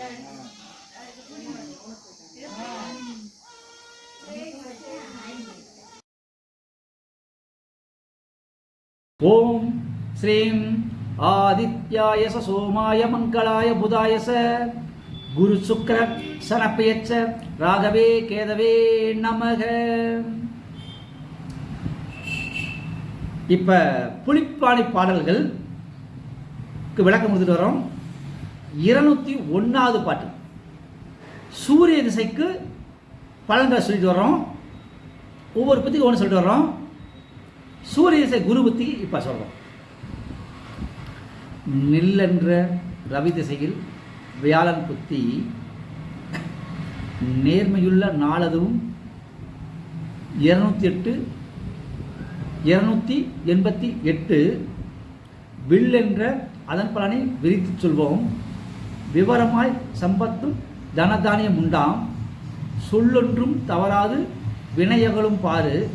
ஓம் ஸ்ரீம் ஆதித்யாய ச சோமாய மங்களாய புதாய ச. குரு சுக்கர சனப்பயச்ச ராகவே கேதவே நமக. இப்ப புலிப்பாணி பாடல்கள் விளக்கம் கொடுத்துட்டு வரோம். இருநூத்தி ஒன்றாவது பாட்டு. சூரிய திசைக்கு பலன்களை சொல்லிட்டு வர்றோம். ஒவ்வொரு பத்தி ஒன்று சொல்லிட்டு வர்றோம். சூரிய திசை குரு புத்தி இப்போ சொல்கிறோம் நில்லென்ற ரவி திசையில் வியாழன் புத்தி. நேர்மையுள்ள நாளதுவும் இருநூத்தி எட்டு இருநூத்தி எண்பத்தி எட்டு. வில் என்ற அதன் பலனை விரித்துச் சொல்வோம். விவரமாய் சம்பத்தும் தனதானியம் உண்டாம். சொல்லொன்றும் தவறாது வினையகளும் பாரு.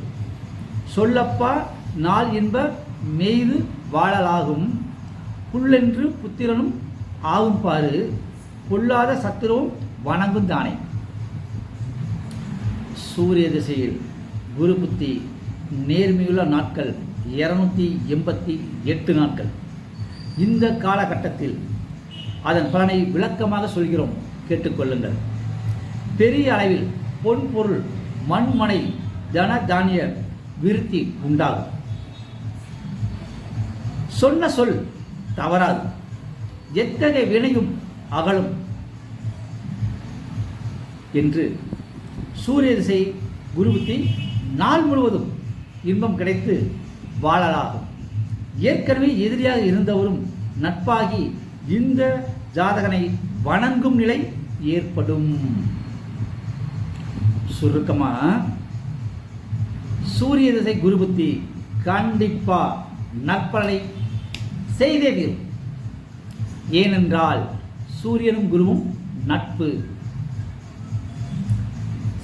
சொல்லப்பா நாள் இன்ப மெய்து வாழலாகும். புல்லென்று புத்திரனும் ஆகும் பாரு. பொல்லாத சத்துருவும் வணங்கும் தானே. சூரிய திசையில் குரு புத்தி நேர்மையுள்ள நாட்கள் இருநூத்தி எண்பத்தி எட்டு நாட்கள். இந்த காலகட்டத்தில் அதன் பலனை விளக்கமாக சொல்கிறோம். கேட்டுக்கொள்ளுங்கள். பெரிய அளவில் பொன் பொருள் மண்மனை தன தானிய விருத்தி உண்டாகும். சொன்ன சொல் தவறாது. எத்தகைய வினையும் அகலும் என்று சூரிய திசை குருவுத்தி நாள் முழுவதும் இன்பம் கிடைத்து வாழலாகும். ஏற்கனவே எதிரியாக இருந்தவரும் நட்பாகி இந்த ஜாதகனை வணங்கும் நிலை ஏற்படும். சுருக்கமா? சூரிய திசை குருபுத்தி கண்டிப்பா நற்பலனை செய்தே தீரும். ஏனென்றால் சூரியனும் குருவும் நட்பு.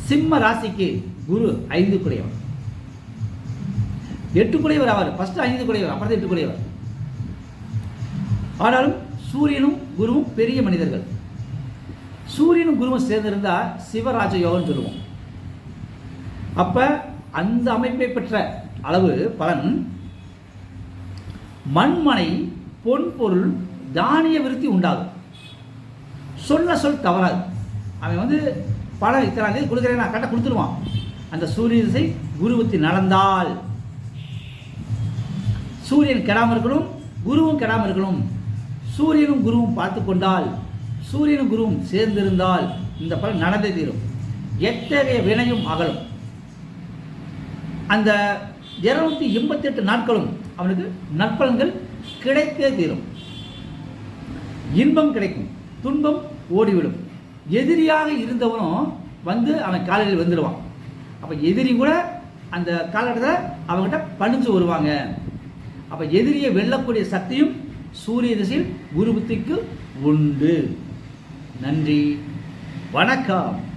சிம்ம ராசிக்கு குரு ஐந்து குடையவர் எட்டு குடையவர் ஆவார். ஃபர்ஸ்ட் ஐந்து குடையவர் அப்புறம் எட்டு குடையவர் ஆனாலும் சூரியனும் குருவும் பெரிய மனிதர்கள். சூரியனும் குருவும் சேர்ந்திருந்தால் சிவராஜ யோகம்னு சொல்லுவோம். அப்போ அந்த அமைப்பை பெற்ற அளவு பலன் மண்மனை பொன் பொருள் தானிய விருத்தி உண்டாகும். சொல்ல சொல் தவறாது. அவன் வந்து பணம் இத்தனை தேதி கொடுக்குறேன் நான் கரெக்டாக கொடுத்துருவான். அந்த சூரிய திசை குருவத்தி நடந்தால். சூரியன் கெடாமல் இருக்கணும் குருவும் கெடாமல் இருக்கணும். சூரியனும் குருவும் பார்த்து கொண்டால் சூரியனும் குருவும் சேர்ந்திருந்தால் இந்த பலன் நடந்தே தீரும். எத்தகைய வினையும் அகலும். அந்த இருநூத்தி எண்பத்தி எட்டு நாட்களும் அவனுக்கு நற்பலன்கள் கிடைத்தே தீரும். இன்பம் கிடைக்கும் துன்பம் ஓடிவிடும். எதிரியாக இருந்தவனும் வந்து அவன் காலையில் வந்துடுவான் அப்போ எதிரி கூட அந்த காலகட்டத்தில் அவங்ககிட்ட பணிஞ்சு வருவாங்க. அப்போ எதிரியை வெல்லக்கூடிய சக்தியும் சூரிய திசையில் குரு புத்திக்கு உண்டு. நன்றி. வணக்கம்.